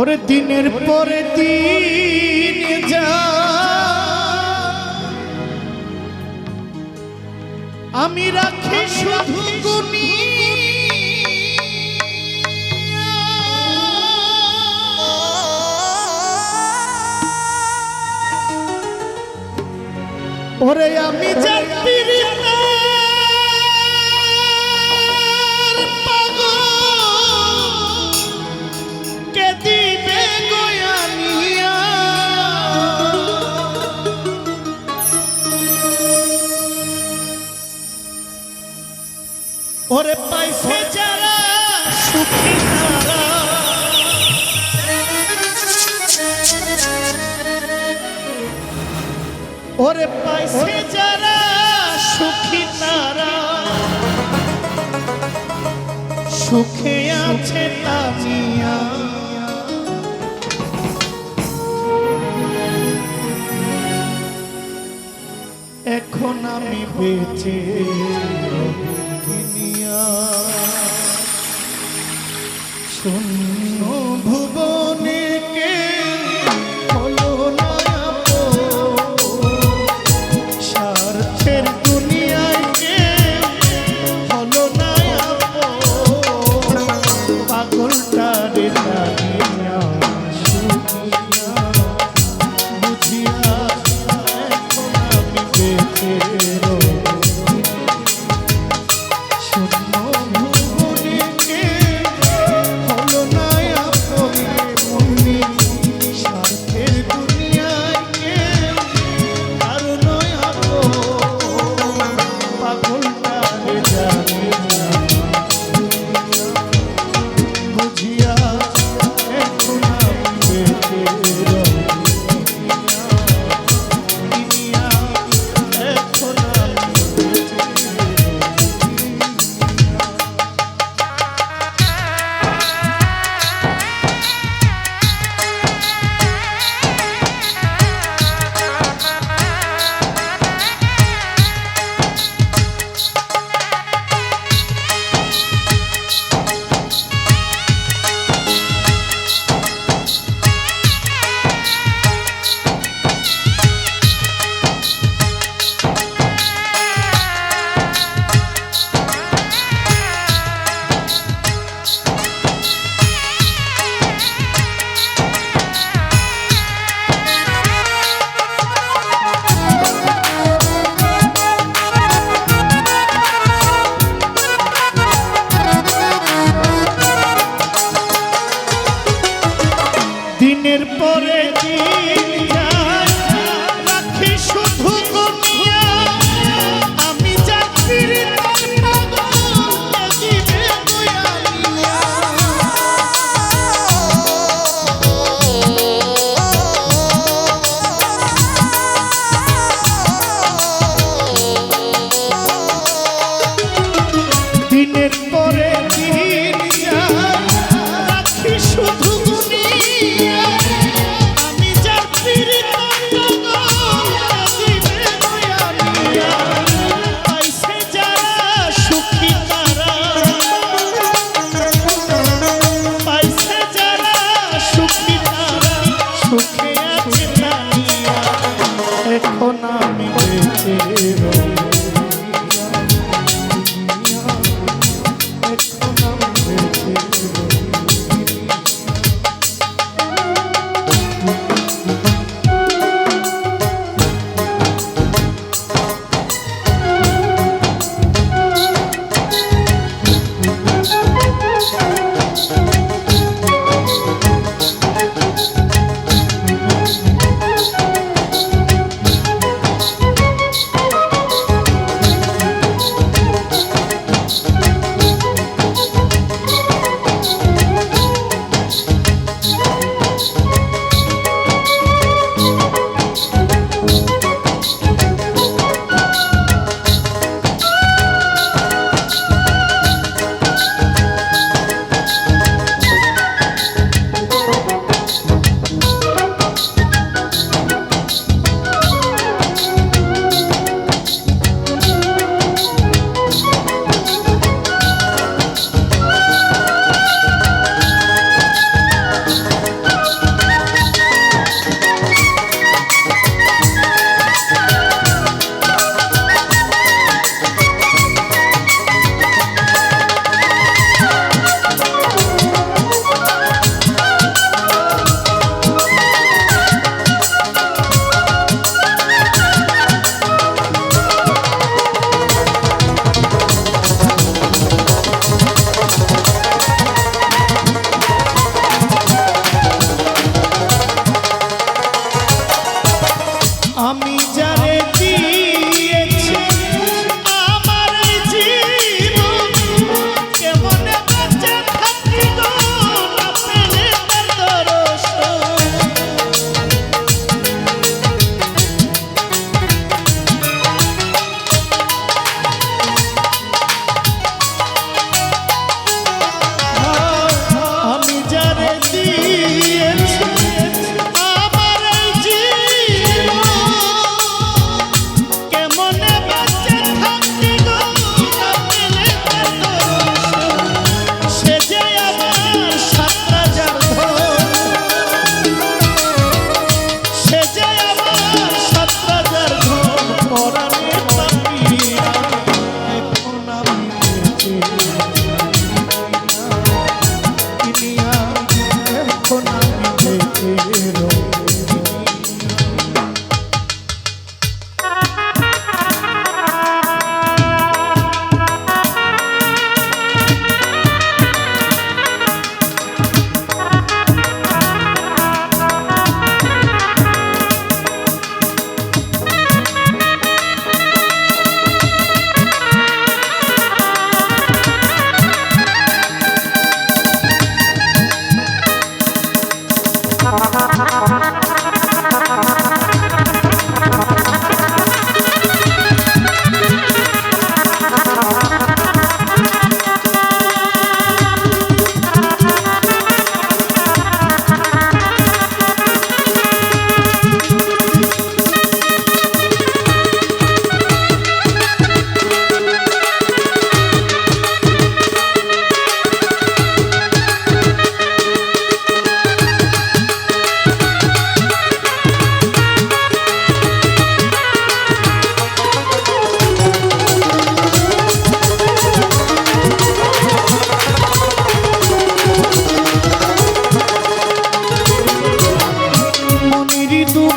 পরে দিনের পরে দিন যা। আমি রাখি শুধু গুণি ওরে আমি যা ওরে পাইছে যারা সুখী তারা। সুখে আছে তামিয়া। এখন আমি বেঁচে দুনিয়া। শূন্য ভুবনে সার্থের espírito